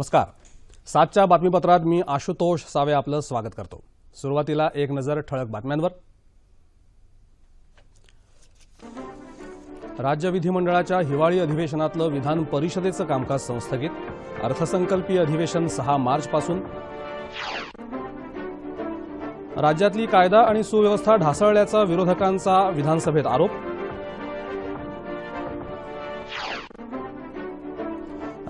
नमस्कार. सातच्या बातमीपत्रात मी आशुतोष सावे आपलं स्वागत करतो. सुरुवातीला एक नजर ठळक बातम्यांवर. राज्य विधिमंडळाच्या हिवाळी अधिवेशनातलं विधान परिषदेचं कामकाज संस्थगित. अर्थसंकल्पीय अधिवेशन सहा मार्चपासून. राज्यातली कायदा आणि सुव्यवस्था ढासळल्याचा विरोधकांचा विधानसभेत आरोप.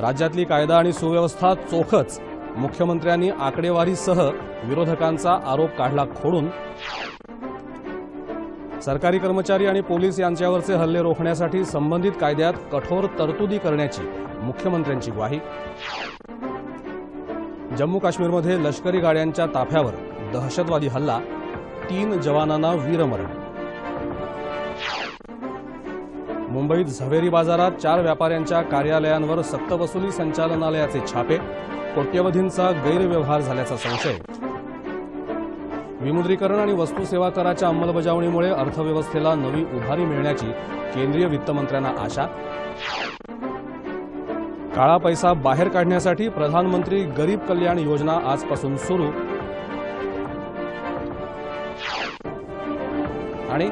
राज्यातली कायदा आणि सुव्यवस्था चोखच. मुख्यमंत्र्यांनी आकडेवारीसह विरोधकांचा आरोप काढला खोडून. सरकारी कर्मचारी आणि पोलीस यांच्यावरचे हल्ले रोखण्यासाठी संबंधित कायद्यात कठोर तरतुदी करण्याची मुख्यमंत्र्यांची ग्वाही. जम्मू काश्मीरमध्ये लष्करी गाड्यांच्या ताफ्यावर दहशतवादी हल्ला. तीन जवानांना वीरमरण. मुंबईत झवेरी बाजारात चार व्यापाऱ्यांच्या कार्यालयांवर सक्तवसुली संचालनालयाचे छापे कोट्यवधींचा गैरव्यवहार झाल्याचा संशय. विमुद्रीकरण आणि वस्तू सेवा कराच्या अंमलबजावणीमुळे अर्थव्यवस्थेला नवी उभारी मिळण्याची केंद्रीय वित्तमंत्र्यांना आशा. काळा पैसा बाहेर काढण्यासाठी प्रधानमंत्री गरीब कल्याण योजना आजपासून सुरू. आणि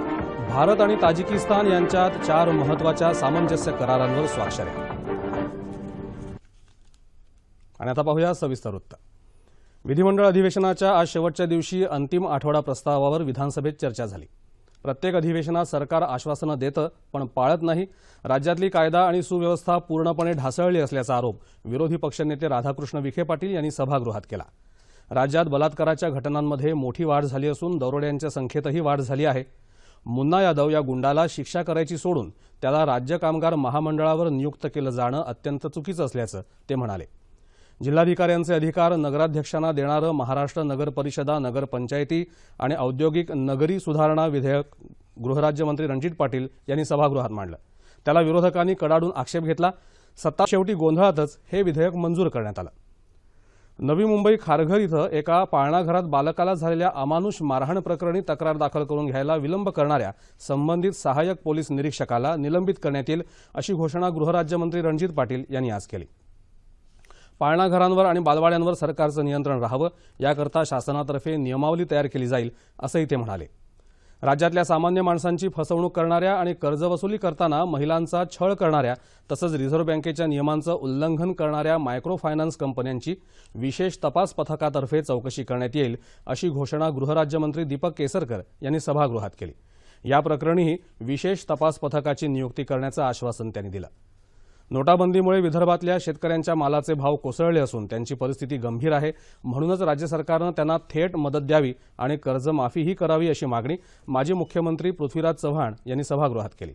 भारत आणि ताजिकिस्तान यांच्यात चार महत्त्वाच्या सामंजस्य करारांवर स्वाक्षऱ्या आणि आता पाहूया सविस्तर वृत्त. विधिमंडळ अधिवेशनाच्या आज शेवटच्या दिवशी अंतिम आठवडा प्रस्तावावर विधानसभेत चर्चा झाली. प्रत्येक अधिवेशनात सरकार आश्वासनं देतं पण पाळत नाही. राज्यातली कायदा आणि सुव्यवस्था पूर्णपणे ढासळली असल्याचा आरोप विरोधी पक्षनेते राधाकृष्ण विखे पाटील यांनी सभागृहात केला. राज्यात बलात्काराच्या घटनांमध्ये मोठी वाढ झाली असून दरोड्यांच्या संख्येतही वाढ झाली आहे. मुन्ना यादव या गुंडाला शिक्षा करायची सोडून त्याला राज्य कामगार महामंडळावर नियुक्त केलं जाणं अत्यंत चुकीचं असल्याचं ते म्हणाले. जिल्हाधिकाऱ्यांचे अधिकार नगराध्यक्षांना देणारं महाराष्ट्र नगर परिषदा नगरपंचायती आणि औद्योगिक नगरी सुधारणा विधेयक गृहराज्यमंत्री रणजित पाटील यांनी सभागृहात मांडलं. त्याला विरोधकांनी कडाडून आक्षेप घेतला. सत्ता शेवटी गोंधळातच हे विधेयक मंजूर करण्यात आलं. नवी मुंबई खारघर इथं एका पाळणाघरात बालकाला झालेल्या अमानुष मारहाण प्रकरणी तक्रार दाखल करून घ्यायला विलंब करणाऱ्या संबंधित सहाय्यक पोलीस निरीक्षकाला निलंबित करण्यात येईल अशी घोषणा गृहराज्यमंत्री रणजित पाटील यांनी आज केली. पाळणाघरांवर आणि बालवाड्यांवर सरकारचं नियंत्रण राहावं याकरता शासनातर्फे नियमावली तयार केली जाईल असंही ते म्हणाले. राज्यातल्या सामान्य माणसांची फसवणूक करणाऱ्या आणि कर्जवसुली करताना महिलांचा छळ करणाऱ्या तसंच रिझर्व्ह बँकेच्या नियमांचं उल्लंघन करणाऱ्या मायक्रो फायनान्स कंपन्यांची विशेष तपास पथकातर्फे चौकशी करण्यात येईल अशी घोषणा गृहराज्यमंत्री दीपक केसरकर यांनी सभागृहात केली. या प्रकरणीही विशेष तपास पथकाची नियुक्ती करण्याचं आश्वासन त्यांनी दिलं. नोटाबंदीमुळे विदर्भातल्या शेतकऱ्यांच्या मालाचे भाव कोसळले असून त्यांची परिस्थिती गंभीर आहे. म्हणूनच राज्य सरकारनं त्यांना थेट मदत द्यावी आणि कर्जमाफीही करावी अशी मागणी माजी मुख्यमंत्री पृथ्वीराज चव्हाण यांनी सभागृहात केली.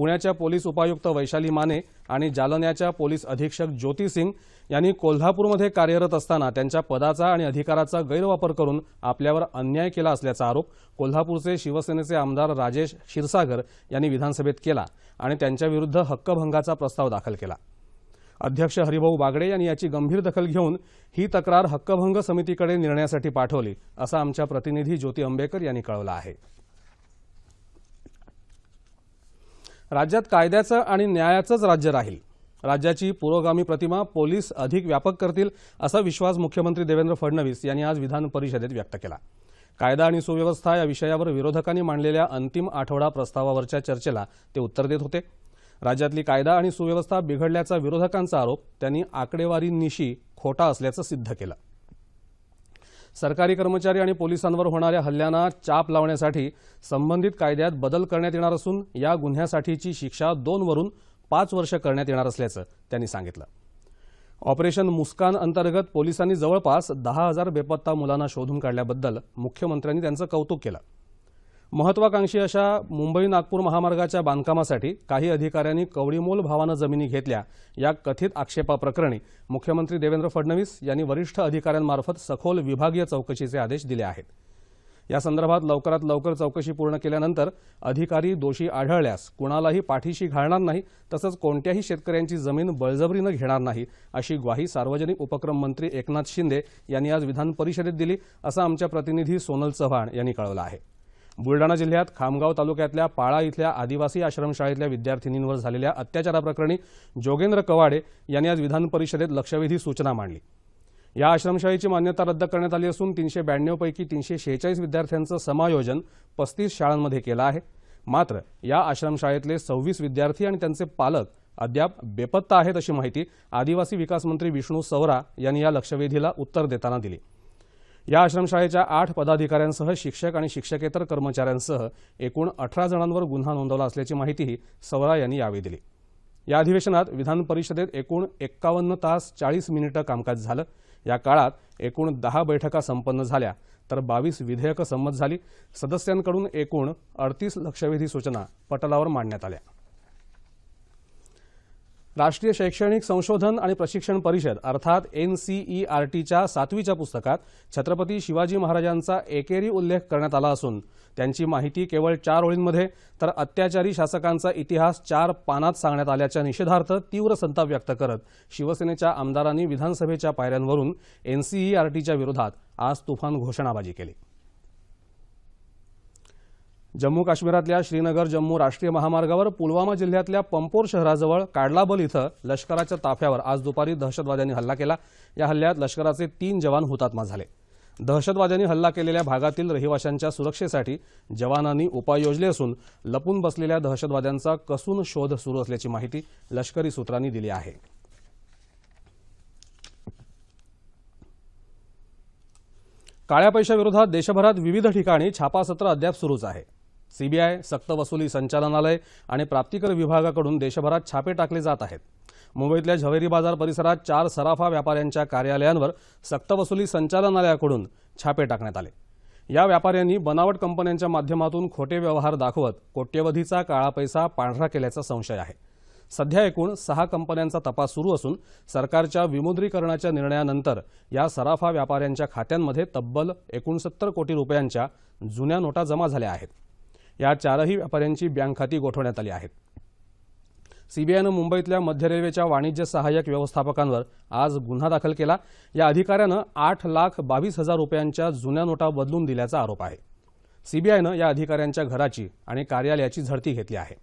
पुण्याच्या पोलीस उपायुक्त वैशाली माने आणि जालन्याच्या पोलीस अधीक्षक ज्योती सिंग यांनी कोल्हापूरमध्ये कार्यरत असताना त्यांच्या पदाचा आणि अधिकाराचा गैरवापर करून आपल्यावर अन्याय केला असल्याचा आरोप कोल्हापूरचे शिवसेनेचे आमदार राजेश क्षीरसागर यांनी विधानसभेत केला आणि त्यांच्याविरुद्ध हक्कभंगाचा प्रस्ताव दाखल केला. अध्यक्ष हरिभाऊ बागडे यांनी याची गंभीर दखल घेऊन ही तक्रार हक्कभंग समितीकडे निर्णयासाठी पाठवली असं आमच्या प्रतिनिधी ज्योती आंबेकर यांनी कळवलं आहे. राज्यात कायद्याचं आणि न्यायाचंच राज्य राहील. राज्याची पुरोगामी प्रतिमा पोलीस अधिक व्यापक करतील असा विश्वास मुख्यमंत्री देवेंद्र फडणवीस यांनी आज विधान परिषदेत व्यक्त केला. कायदा आणि सुव्यवस्था या विषयावर विरोधकांनी मांडलेल्या अंतिम आठवडा प्रस्तावावरच्या चर्चेला ते उत्तर देत होते. राज्यातली कायदा आणि सुव्यवस्था बिघडल्याचा विरोधकांचा आरोप त्यांनी आकडेवारीनिशी खोटा असल्याचं सिद्ध केलं. सरकारी कर्मचारी आणि पोलिसांवर होणाऱ्या हल्ल्यांना चाप लावण्यासाठी संबंधित कायद्यात बदल करण्यात येणार असून या गुन्ह्यासाठीची शिक्षा दोनवरून पाच वर्ष करण्यात येणार असल्याचं त्यांनी सांगितलं. ऑपरेशन मुस्कान अंतर्गत पोलिसांनी जवळपास दहा हजार बेपत्ता मुलांना शोधून काढल्याबद्दल मुख्यमंत्र्यांनी त्यांचं कौतुक केलं. महत्वाकांक्षी अशा मुंबई नागपूर महामार्गाच्या बांधकामासाठी काही अधिकाऱ्यांनी कवडीमोल भावानं जमिनी घेतल्या. या कथित आक्षेपाप्रकरणी मुख्यमंत्री देवेंद्र फडणवीस यांनी वरिष्ठ अधिकाऱ्यांमार्फत सखोल विभागीय चौकशीचे आदेश दिले आहेत. या संदर्भात लवकरात लवकर चौकशी पूर्ण केल्यानंतर अधिकारी दोषी आढळल्यास कुणालाही पाठीशी घालणार नाही तसंच कोणत्याही शेतकऱ्यांची जमीन बळजबरीनं घेणार नाही अशी ग्वाही सार्वजनिक उपक्रम मंत्री एकनाथ शिंदे यांनी आज विधान परिषदेत दिली असं आमच्या प्रतिनिधी सोनल चव्हाण यांनी कळवलं आहे. बुलडाणा जिल्ह्यात खामगाव तालुक्यातल्या पाळा इथल्या आदिवासी आश्रमशाळेतल्या विद्यार्थिनींवर झालेल्या अत्याचाराप्रकरणी जोगेंद्र कवाडे यांनी आज विधान परिषदेत लक्षवेधी सूचना मांडली. या आश्रमशाळेची मान्यता रद्द करण्यात आली असून तीनशे ब्याण्णवपैकी तीनशे शेहेचाळीस विद्यार्थ्यांचं समायोजन पस्तीस शाळांमध्ये केलं आहे. मात्र या आश्रमशाळेतले सव्वीस विद्यार्थी आणि त्यांचे पालक अद्याप बेपत्ता आहेत अशी माहिती आदिवासी विकास मंत्री विष्णू सवरा यांनी या लक्षवेधीला उत्तर देताना दिली. या आश्रमशाळेच्या आठ पदाधिकाऱ्यांसह शिक्षक आणि शिक्षकेतर कर्मचाऱ्यांसह एकूण अठरा जणांवर गुन्हा नोंदवला असल्याची माहितीही सवरा यांनी यावेळी दिली. या अधिवेशनात विधान परिषदेत एकूण एक्कावन्न तास चाळीस मिनिटं कामकाज झालं. या काळात एकूण दहा बैठका संपन्न झाल्या तर बावीस विधेयकं संमत झाली. सदस्यांकडून एकूण अडतीस लक्षवेधी सूचना पटलावर मांडण्यात आल्या. राष्ट्रीय शैक्षणिक संशोधन आणि प्रशिक्षण परिषद अर्थात एन सी ई आर टीच्या सातवीच्या पुस्तकात छत्रपती शिवाजी महाराजांचा एकेरी उल्लेख करण्यात आला असून त्यांची माहिती केवळ चार ओळींमध्ये तर अत्याचारी शासकांचा इतिहास चार पानात सांगण्यात आल्याच्या निषेधार्थ तीव्र संताप व्यक्त करत शिवसेनेच्या आमदारांनी विधानसभेच्या पायऱ्यांवरून एन सी ई आर टीच्या विरोधात आज तुफान घोषणाबाजी केली. जम्मू काश्मीरातल्या श्रीनगर जम्मू राष्ट्रीय महामार्गावर पुलवामा जिल्ह्यातल्या पंपोर शहराजवळ काडलाबल इथं लष्कराच्या ताफ्यावर आज दुपारी दहशतवाद्यांनी हल्ला केला. या हल्ल्यात लष्कराचे तीन जवान हुतात्मा झाले. दहशतवाद्यांनी हल्ला केलेल्या भागातील रहिवाशांच्या सुरक्षेसाठी जवानांनी उपाय योजले असून लपून बसलेल्या दहशतवाद्यांचा कसून शोध सुरू असल्याची माहिती लष्करी सूत्रांनी दिली आहे. काळ्या पैशाविरोधात देशभरात विविध ठिकाणी छापासत्र अद्याप सुरूच आहे. सीबीआय सक्तवसुली संचालनालय आणि प्राप्तिकर विभागाकडून देशभरात छापे टाकले जात आहेत. मुंबईतल्या झवेरी बाजार परिसरात चार सराफा व्यापाऱ्यांच्या कार्यालयांवर सक्तवसुली संचालनालयाकडून छापे टाकण्यात आले. या व्यापाऱ्यांनी बनावट कंपन्यांच्या माध्यमातून खोटे व्यवहार दाखवत कोट्यवधीचा काळा पैसा पांढरा केल्याचा संशय आहे. सध्या एकूण सहा कंपन्यांचा तपास सुरू असून सरकारच्या विमुद्रीकरणाच्या निर्णयानंतर या सराफा व्यापाऱ्यांच्या खात्यांमध्ये तब्बल एकोणसत्तर कोटी रुपयांच्या जुन्या नोटा जमा झाल्या आहेत. या चारही व्यापाऱ्यांची बँक खाती गोठवण्यात आली आहेत. सीबीआयनं मुंबईतल्या मध्य रेल्वेच्या वाणिज्य सहाय्यक व्यवस्थापकांवर आज गुन्हा दाखल केला. या अधिकाऱ्यानं आठ लाख बावीस हजार रुपयांच्या जुन्या नोटा बदलून दिल्याचा आरोप आहे. सीबीआयनं या अधिकाऱ्यांच्या घराची आणि कार्यालयाची झडती घेतली आहे.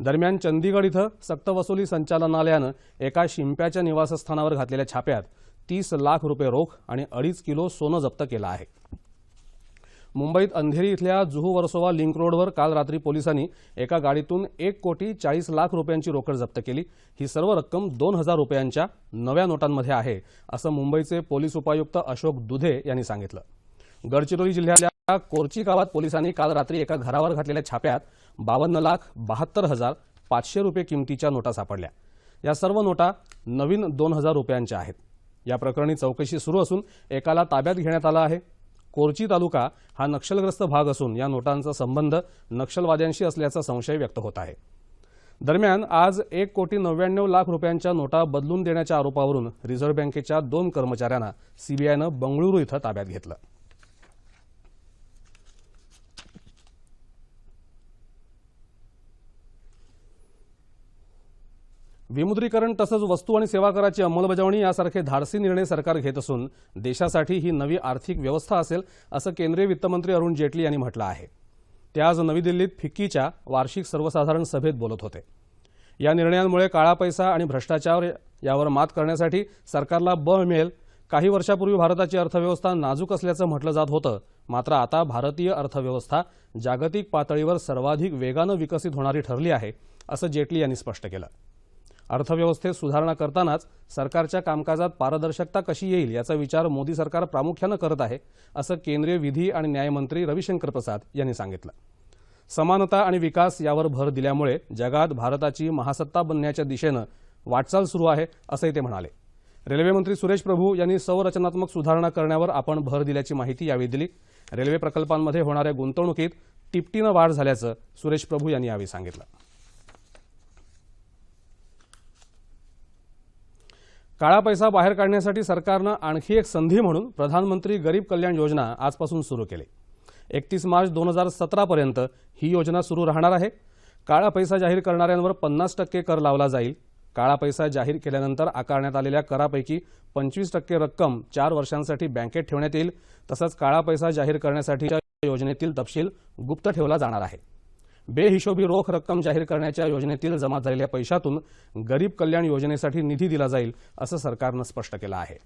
दरम्यान चंदीगड इथं सक्तवसुली संचालनालयानं एका शिंप्याच्या निवासस्थानावर घातलेल्या छाप्यात तीस लाख रुपये रोख आणि अडीच किलो सोनं जप्त केलं आहे. मुंबईत अंधेरी इथल्या जुहू वर्सोवा लिंक रोडवर काल रात्री पोलिसांनी एका गाडीतून एक कोटी चाळीस लाख रुपयांची रोकड जप्त केली. ही सर्व रक्कम दोन हजार रुपयांच्या नव्या नोटांमध्ये आहे असं मुंबईचे पोलीस उपायुक्त अशोक दुधे यांनी सांगितलं. गडचिरोली जिल्ह्यातल्या कोरची गावात पोलिसांनी काल रात्री एका घरावर घातलेल्या छाप्यात बावन्न लाख बहात्तर हजार पाचशे रुपये किमतीच्या नोटा सापडल्या. या सर्व नोटा नवीन दोन हजार रुपयांच्या आहेत. या प्रकरणी चौकशी सुरू असून एकाला ताब्यात घेण्यात आलं आहे. कोरची तालुका हा नक्षलग्रस्त भाग असून या नोटांचा संबंध नक्षलवाद्यांशी असल्याचा संशय व्यक्त होत आहे. दरम्यान आज एक कोटी नव्याण्णव लाख रुपयांच्या नोटा बदलून देण्याच्या आरोपावरून रिझर्व्ह बँकेच्या दोन कर्मचाऱ्यांना सीबीआयनं बंगळुरू इथं ताब्यात घेतलं. विमुद्रीकरण तसंच वस्तू आणि सेवा कराची अंमलबजावणी यासारखे धाडसी निर्णय सरकार घेत असून देशासाठी ही नवी आर्थिक व्यवस्था असेल असं केंद्रीय वित्तमंत्री अरुण जेटली यांनी म्हटलं आहे. ते आज नवी दिल्लीत फिक्कीच्या वार्षिक सर्वसाधारण सभेत बोलत होते. या निर्णयांमुळे काळा पैसा आणि भ्रष्टाचार यावर मात करण्यासाठी सरकारला बळ मिळेल. काही वर्षापूर्वी भारताची अर्थव्यवस्था नाजूक असल्याचं म्हटलं जात होतं. मात्र आता भारतीय अर्थव्यवस्था जागतिक पातळीवर सर्वाधिक वेगानं विकसित होणारी ठरली आहे असं जेटली यांनी स्पष्ट केलं. अर्थव्यवस्थेत सुधारणा करतानाच सरकारच्या कामकाजात पारदर्शकता कशी येईल याचा विचार मोदी सरकार प्रामुख्यानं करत आहे असं केंद्रीय विधी आणि न्यायमंत्री रविशंकर प्रसाद यांनी सांगितलं. समानता आणि विकास यावर भर दिल्यामुळे जगात भारताची महासत्ता बनण्याच्या दिशेनं वाटचाल सुरू आहे असंही ते म्हणाले. रेल्वेमंत्री सुरेश प्रभू यांनी संरचनात्मक सुधारणा करण्यावर आपण भर दिल्याची माहिती यावेळी दिली. रेल्वे प्रकल्पांमध्ये होणाऱ्या गुंतवणुकीत तिपटीनं वाढ झाल्याचं सुरेश प्रभू यांनी यावेळी सांगितलं. काळा पैसा बाहेर काढण्यासाठी सरकारनं आणखी एक संधी म्हणून प्रधानमंत्री गरीब कल्याण योजना आजपासून सुरू केली. एकतीस मार्च दोन हजार सतरापर्यंत ही योजना सुरू राहणार आहे. काळा पैसा जाहीर करणाऱ्यांवर पन्नास टक्के कर लावला जाईल. काळा पैसा जाहीर केल्यानंतर आकारण्यात आलेल्या करापैकी पंचवीस टक्के रक्कम चार वर्षांसाठी बँकेत ठेवण्यात येईल. तसंच काळा पैसा जाहीर करण्यासाठी योजनेतील तपशील गुप्त ठेवला जाणार आहे. बेहिशोबी रोख रक्कम जाहीर करण्याच्या योजनेतील जमा झालेल्या पैशातून गरीब कल्याण योजनेसाठी निधी दिला जाईल असं सरकारनं स्पष्ट केलं आहे.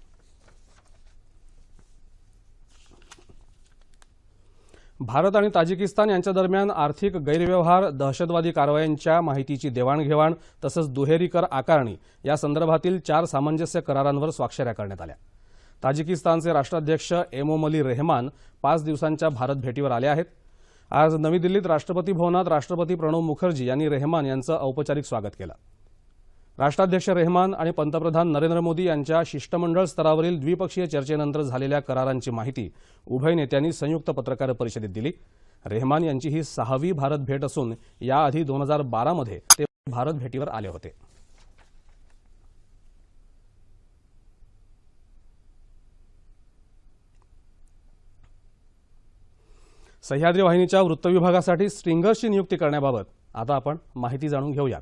भारत आणि ताजिकिस्तान यांच्या दरम्यान आर्थिक गैरव्यवहार दहशतवादी कारवायांच्या माहितीची देवाणघेवाण तसंच दुहेरी कर आकारणी या संदर्भातील चार सामंजस्य करारांवर स्वाक्षऱ्या करण्यात आल्या. ताजिकिस्तानचे राष्ट्राध्यक्ष एमोमली रेहमान पाच दिवसांच्या भारत भेटीवर आले आहेत. आज नवी दिल्लीत राष्ट्रपती भवनात राष्ट्रपती प्रणव मुखर्जी यांनी रेहमान यांचं औपचारिक स्वागत केलं. राष्ट्राध्यक्ष रेहमान आणि पंतप्रधान नरेंद्र मोदी यांच्या शिष्टमंडळ स्तरावरील द्विपक्षीय चर्चेनंतर झालेल्या करारांची माहिती उभय नेत्यांनी संयुक्त पत्रकार परिषदेत दिली. रेहमान यांची ही सहावी भारत भेट असून याआधी दोन हजार बारामध्ये ते भारत भेटीवर आले होते. सह्याद्री वाहिनीच्या वृत्तविभागासाठी स्ट्रिंगर्सची नियुक्ती करण्याबाबत आता आपण माहिती जाणून घेऊयात.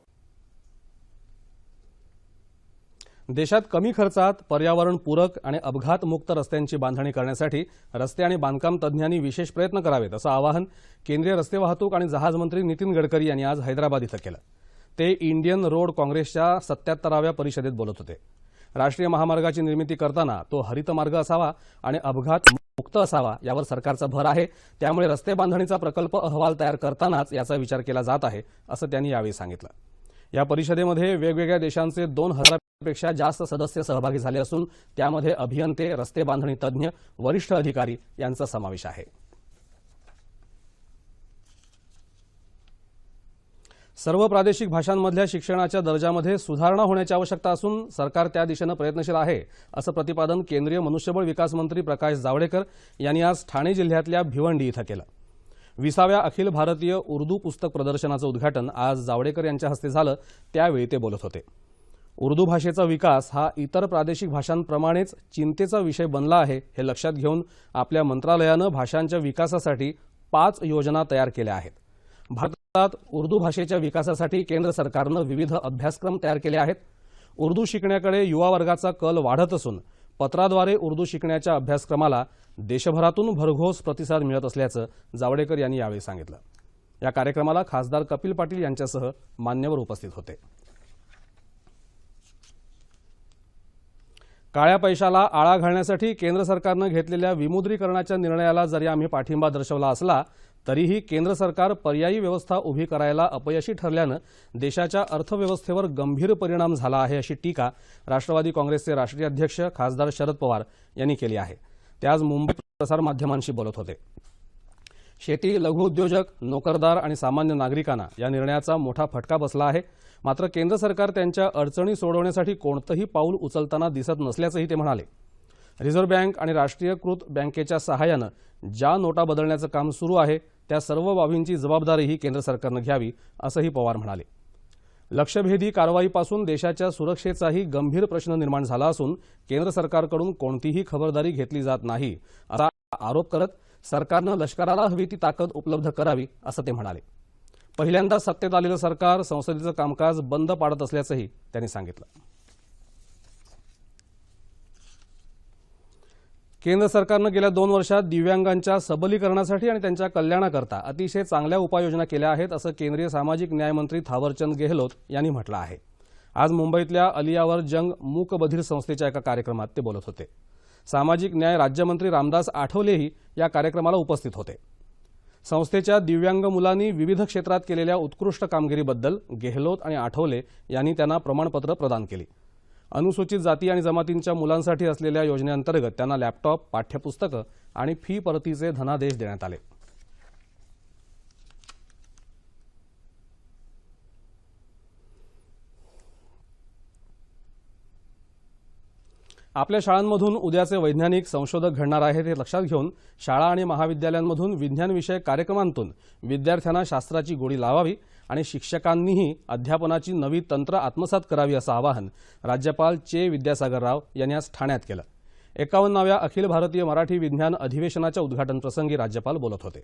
देशात कमी खर्चात पर्यावरणपूरक आणि अपघातमुक्त रस्त्यांची बांधणी करण्यासाठी रस्ते आणि बांधकाम तज्ज्ञांनी विशेष प्रयत्न करावेत असं आवाहन केंद्रीय रस्ते वाहतूक आणि जहाज मंत्री नितीन गडकरी यांनी आज हैदराबाद इथं केलं. ते इंडियन रोड काँग्रेसच्या सत्याहत्तराव्या परिषदेत बोलत होते. राष्ट्रीय महामार्गाची निर्मिती करताना तो हरित मार्ग असावा आणि अपघात मुक्त असावा यावर सरकारचा भर आहे त्यामुळे रस्ते बांधणीचा प्रकल्प अहवाल तयार करतानाच याचा विचार केला जात आहे असं त्यांनी यावेळी सांगितलं. या परिषदेमध्ये वेगवेगळ्या देशांचे दोन हजार पेक्षा जास्त सदस्य सहभागी झाले असून त्यामध्ये अभियंते रस्ते बांधणी तज्ज्ञ वरिष्ठ अधिकारी यांचा समावेश आहे. सर्व प्रादेशिक भाषांमधल्या शिक्षणाच्या दर्जामध्ये सुधारणा होण्याची आवश्यकता असून सरकार त्या दिशेनं प्रयत्नशील आहे असं प्रतिपादन केंद्रीय मनुष्यबळ विकास मंत्री प्रकाश जावडेकर यांनी आज ठाणे जिल्ह्यातल्या भिवंडी इथं केलं. विसाव्या अखिल भारतीय उर्दू पुस्तक प्रदर्शनाचं उद्घाटन आज जावडेकर यांच्या हस्ते झालं त्यावेळी ते बोलत होते. उर्दू भाषेचा विकास हा इतर प्रादेशिक भाषांप्रमाणेच चिंतेचा विषय बनला आहे हे लक्षात घेऊन आपल्या मंत्रालयानं भाषांच्या विकासासाठी पाच योजना तयार केल्या आहेत. भारतात उर्दू भाषेच्या विकासासाठी केंद्र सरकारनं विविध अभ्यासक्रम तयार केले आहेत. उर्दू शिकण्याकडे युवा वर्गाचा कल वाढत असून पत्राद्वारे उर्दू शिकण्याच्या अभ्यासक्रमाला देशभरातून भरघोस प्रतिसाद मिळत असल्याचं जावडेकर यांनी यावेळी सांगितलं. या कार्यक्रमाला खासदार कपिल पाटील यांच्यासह मान्यवर उपस्थित होते. काळ्या पैशाला आळा घालण्यासाठी केंद्र सरकारनं घेतलेल्या विमुद्रीकरणाच्या निर्णयाला जरी आम्ही पाठिंबा दर्शवला असला तरीही केंद्र सरकार पर्यायी व्यवस्था उभी करायला अपयशी ठरल्यानं देशाच्या अर्थव्यवस्थेवर गंभीर परिणाम झाला आहे अशी टीका राष्ट्रवादी काँग्रेसचे राष्ट्रीय अध्यक्ष खासदार शरद पवार यांनी केली आहे. ते आज मुंबईत प्रसारमाध्यमांशी बोलत होते. शेती लघुउद्योजक नोकरदार आणि सामान्य नागरिकांना या निर्णयाचा मोठा फटका बसला आहे. मात्र केंद्र सरकार त्यांच्या अडचणी सोडवण्यासाठी कोणतंही पाऊल उचलताना दिसत नसल्याचंही ते म्हणाले. रिझर्व्ह बँक आणि राष्ट्रीयकृत बँकेच्या सहाय्यानं ज्या नोटा बदलण्याचं काम सुरू आहे त्या सर्व बाबींची जबाबदारीही केंद्र सरकारनं घ्यावी असंही पवार म्हणाले. लक्षभेदी कारवाईपासून देशाच्या सुरक्षेचाही गंभीर प्रश्न निर्माण झाला असून केंद्र सरकारकडून कोणतीही खबरदारी घेतली जात नाही असा आरोप करत सरकारनं लष्कराला हवी ती ताकद उपलब्ध करावी असं ते म्हणाले. पहिल्यांदा सत्तेत आलेलं सरकार संसदेचं कामकाज बंद पाडत असल्याचंही त्यांनी सांगितलं. केंद्र सरकारनं गेल्या दोन वर्षात दिव्यांगांच्या सबलीकरणासाठी आणि त्यांच्या कल्याणाकरता अतिशय चांगल्या उपाययोजना केल्या आहेत असं केंद्रीय सामाजिक न्यायमंत्री थावरचंद गेहलोत यांनी म्हटलं आहे. आज मुंबईतल्या अलियावर जंग मूक बधीर संस्थेच्या एका कार्यक्रमात ते बोलत होते. सामाजिक न्याय राज्यमंत्री रामदास आठवलेही या कार्यक्रमाला उपस्थित होते. संस्थेच्या दिव्यांग मुलांनी विविध क्षेत्रात केलेल्या उत्कृष्ट कामगिरीबद्दल गेहलोत आणि आठवले यांनी त्यांना प्रमाणपत्र प्रदान केली. अनुसूचित जाती आणि जमातींच्या मुलांसाठी असलेल्या योजनेअंतर्गत त्यांना लॅपटॉप पाठ्यपुस्तकं आणि फी परतीचे धनादेश देण्यात आले. आपल्या शाळांमधून उद्याचे वैज्ञानिक संशोधक घडणार आहेत हे लक्षात घेऊन शाळा आणि महाविद्यालयांमधून विज्ञानविषयक कार्यक्रमांतून विद्यार्थ्यांना शास्त्राची गोडी लावावी आणि शिक्षकांनीही अध्यापनाची नवी तंत्र आत्मसात करावी असं आवाहन राज्यपाल चे विद्यासागर राव यांनी आज ठाण्यात केलं. एकावन्नाव्या अखिल भारतीय मराठी विज्ञान अधिवेशनाच्या उद्घाटनप्रसंगी राज्यपाल बोलत होते.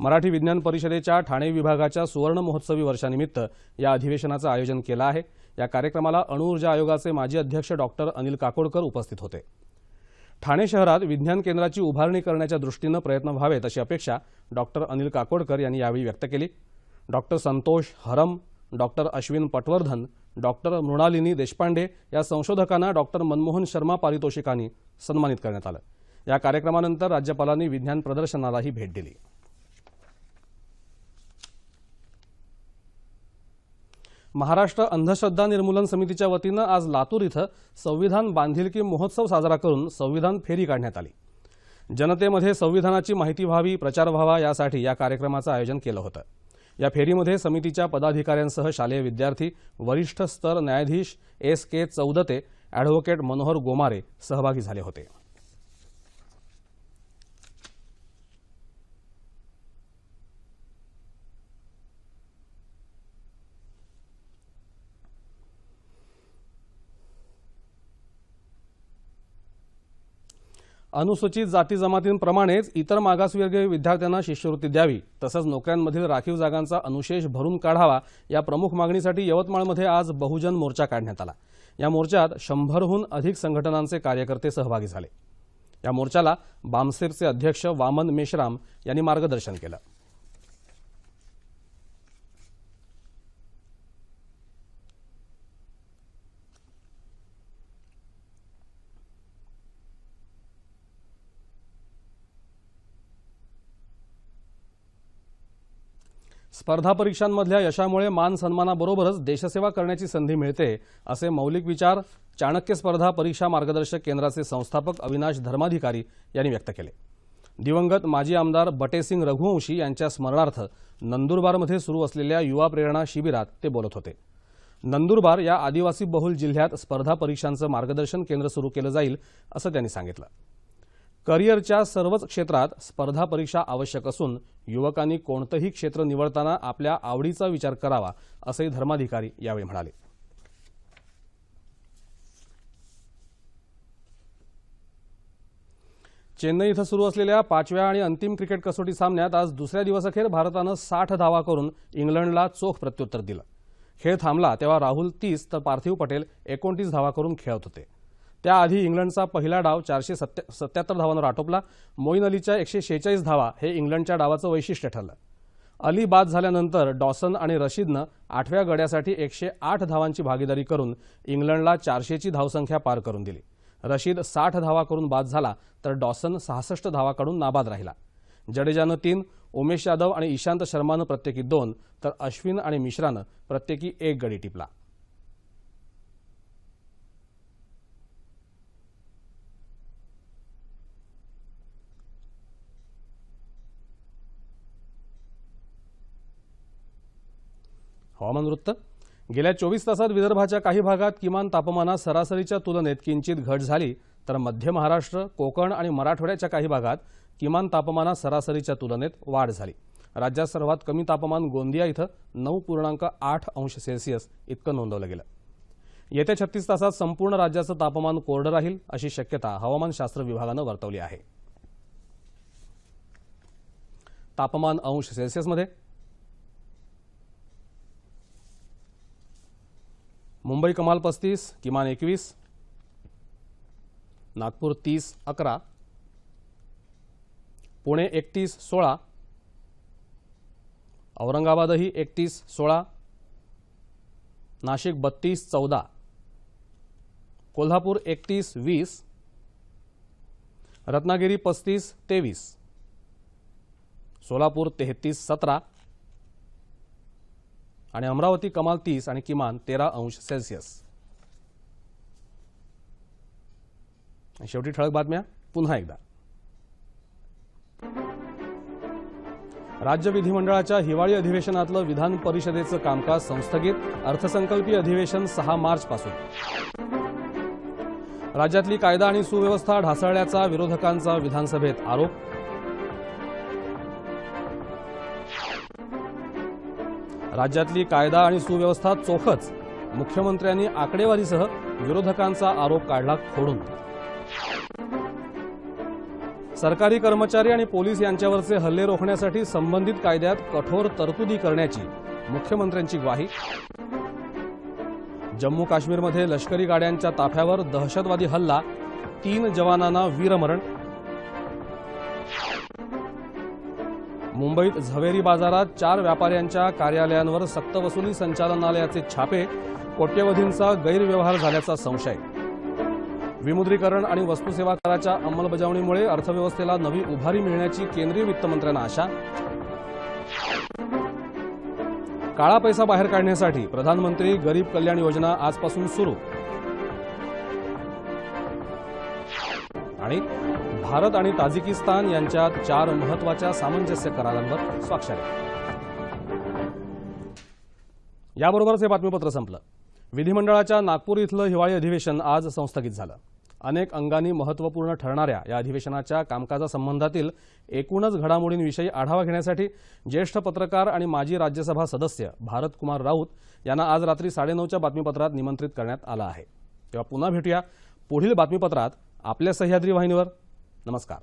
मराठी विज्ञान परिषदेच्या ठाणे विभागाच्या सुवर्ण महोत्सवी वर्षानिमित्त या अधिवेशनाचं आयोजन केलं आहे. या कार्यक्रमाला अणुऊर्जा आयोगाचे माजी अध्यक्ष डॉक्टर अनिल काकोडकर उपस्थित होते. ठाणे शहरात विज्ञान केंद्राची उभारणी करण्याच्या दृष्टीनं प्रयत्न व्हावेत अशी अपेक्षा डॉक्टर अनिल काकोडकर यांनी यावेळी व्यक्त केली. Doctor Santosh Haram doctor Ashwin Patwardhan doctor Mrinalini Deshpande या संशोधकांना डॉक्टर मनमोहन शर्मा पारितोषिकांनी सन्मानित करण्यात आलं. या कार्यक्रमानंतर राज्यपालांनी विज्ञान प्रदर्शनालाही भेट दिली. महाराष्ट्र अंधश्रद्धा निर्मूलन समितीच्या वतीनं आज लातूर इथं संविधान बांधिलकी महोत्सव साजरा करून संविधान फेरी काढण्यात आली. जनतेमध्ये संविधानाची माहिती व्हावी प्रचार व्हावा यासाठी या कार्यक्रमाचं आयोजन केलं होतं. या फेरीमध्ये समितीच्या पदाधिकाऱ्यांसह शालेय विद्यार्थी वरिष्ठ स्तर न्यायाधीश एस के चौदते ॲडव्होकेट मनोहर गोमारे सहभागी झाले होते. अनुसूचित जाती जमातींप्रमाणेच इतर मागासवर्गीय विद्यार्थ्यांना शिष्यवृत्ती द्यावी तसंच नोकऱ्यांमधील राखीव जागांचा अनुशेष भरून काढावा या प्रमुख मागणीसाठी यवतमाळमध्ये आज बहुजन मोर्चा काढण्यात आला. या मोर्चात शंभरहून अधिक संघटनांचे कार्यकर्ते सहभागी झाले. या मोर्चाला बामसेरचे अध्यक्ष वामन मेश्राम यांनी मार्गदर्शन केलं. स्पर्धा परीक्षांमधल्या यशामुळे मान सन्मानाबरोबरच देशसेवा करण्याची संधी मिळते असे मौलिक विचार चाणक्य स्पर्धा परीक्षा मार्गदर्शक केंद्राचे संस्थापक अविनाश धर्माधिकारी यांनी व्यक्त केले. दिवंगत माजी आमदार बटेसिंग रघुवंशी यांच्या स्मरणार्थ नंदुरबारमध्ये सुरू असलेल्या युवा प्रेरणा शिबिरात ते बोलत होते. नंदुरबार या आदिवासी बहुल जिल्ह्यात स्पर्धा परीक्षांचं मार्गदर्शन केंद्र सुरू केलं जाईल असं त्यांनी सांगितलं. करिअरच्या सर्वच क्षेत्रात स्पर्धा परीक्षा आवश्यक असून युवकांनी कोणतंही क्षेत्र निवडताना आपल्या आवडीचा विचार करावा असंही धर्माधिकारी यावेळी म्हणाले. चेन्नई इथं सुरू असलेल्या पाचव्या आणि अंतिम क्रिकेट कसोटी सामन्यात आज दुसऱ्या दिवसअखेर भारतानं साठ धावा करून इंग्लंडला चोख प्रत्युत्तर दिलं. खेळ थांबला तेव्हा राहुल तीस तर पार्थिव पटेल एकोणतीस धावा करून खेळत होते. त्याआधी इंग्लंडचा पहिला डाव चारशे सत्या सत्याहत्तर धावांवर आटोपला. मोईन अलीच्या एकशे शेहेचाळीस धावा हे इंग्लंडच्या डावाचं वैशिष्ट्य ठरलं. अली बाद झाल्यानंतर डॉसन आणि रशीदनं आठव्या गड्यासाठी एकशे आठ धावांची भागीदारी करून इंग्लंडला चारशेची धावसंख्या पार करून दिली. रशीद साठ धावा करून बाद झाला तर डॉसन सहासष्ट धावा काढून नाबाद राहिला. जडेजानं तीन उमेश यादव आणि इशांत शर्मानं प्रत्येकी दोन तर अश्विन आणि मिश्रानं प्रत्येकी एक गडी टिपला. हवामान वृत्त गेल्या चोवीस तासात विदर्भाच्या काही भागात किमान तापमानात सरासरीच्या तुलनेत किंचित घट झाली तर मध्य महाराष्ट्र कोकण आणि मराठवाड्याच्या काही भागात किमान तापमानात सरासरीच्या तुलनेत वाढ झाली. राज्यात सर्वात कमी तापमान गोंदिया इथं नऊ पूर्णांक आठ अंश सेल्सिअस इतकं नोंदवलं गेलं. येत्या छत्तीस तासात संपूर्ण राज्याचं तापमान कोरडं राहील अशी शक्यता हवामानशास्त्र विभागानं वर्तवली आहे. तापमान अंश सेल्सिअसमध्ये मुंबई कमाल पस्तीस किमान एकवीस. नागपूर तीस अकरा. पुणे एकतीस सोळा. औरंगाबादही एकतीस सोळा. नाशिक बत्तीस चौदा. कोल्हापूर एकतीस वीस. रत्नागिरी पस्तीस तेवीस. सोलापूर तेहतीस सतरा. आणि अमरावती कमाल तीस आणि किमान तेरा अंश सेल्सिअस. शेवटी ठळक बातम्या. पुन्हा एकदा. राज्य विधिमंडळाच्या हिवाळी अधिवेशनातलं विधान परिषदेचं कामकाज संस्थगित. अर्थसंकल्पीय अधिवेशन सहा मार्च पासून राज्यातली कायदा आणि सुव्यवस्था ढासळल्याचा विरोधकांचा विधानसभेत आरोप. राज्यातली कायदा आणि सुव्यवस्था चोखच. मुख्यमंत्र्यांनी आकडेवारीसह विरोधकांचा आरोप काढला खोडून. सरकारी कर्मचारी आणि पोलीस यांच्यावरचे हल्ले रोखण्यासाठी संबंधित कायद्यात कठोर तरतुदी करण्याची मुख्यमंत्र्यांची ग्वाही. जम्मू काश्मीरमध्ये लष्करी गाड्यांच्या ताफ्यावर दहशतवादी हल्ला. तीन जवानांना वीरमरण. मुंबईत झवेरी बाजारात चार व्यापाऱ्यांच्या कार्यालयांवर सक्तवसुली संचालनालयाचे छापे कोट्यवधींचा गैरव्यवहार झाल्याचा संशय. विमुद्रीकरण आणि वस्तुसेवा कराच्या अंमलबजावणीमुळे अर्थव्यवस्थेला नवी उभारी मिळण्याची केंद्रीय वित्तमंत्र्यांना आशा. काळा पैसा बाहेर काढण्यासाठी प्रधानमंत्री गरीब कल्याण योजना आजपासून सुरू. आणि भारत आणि ताजिकिस्तान यांच्यात चार महत्त्वाच्या सामंजस्य करारांवर स्वाक्षऱ्या याबरोबरच हे बातमीपत्र संपलं. विधिमंडळाच्या नागपूर इथलं हिवाळी अधिवेशन आज संस्थगित झालं. अनेक अंगांनी महत्त्वपूर्ण ठरणाऱ्या या अधिवेशनाच्या कामकाजासंबंधातील एकूणच घडामोडींविषयी आढावा घेण्यासाठी ज्येष्ठ पत्रकार आणि माजी राज्यसभा सदस्य भारतकुमार राऊत यांना आज रात्री साडेनऊच्या बातमीपत्रात निमंत्रित करण्यात आलं आहे. तेव्हा पुन्हा भेटूया पुढील बातमीपत्रात आपल्या सह्याद्री वाहिनीवर. नमस्कार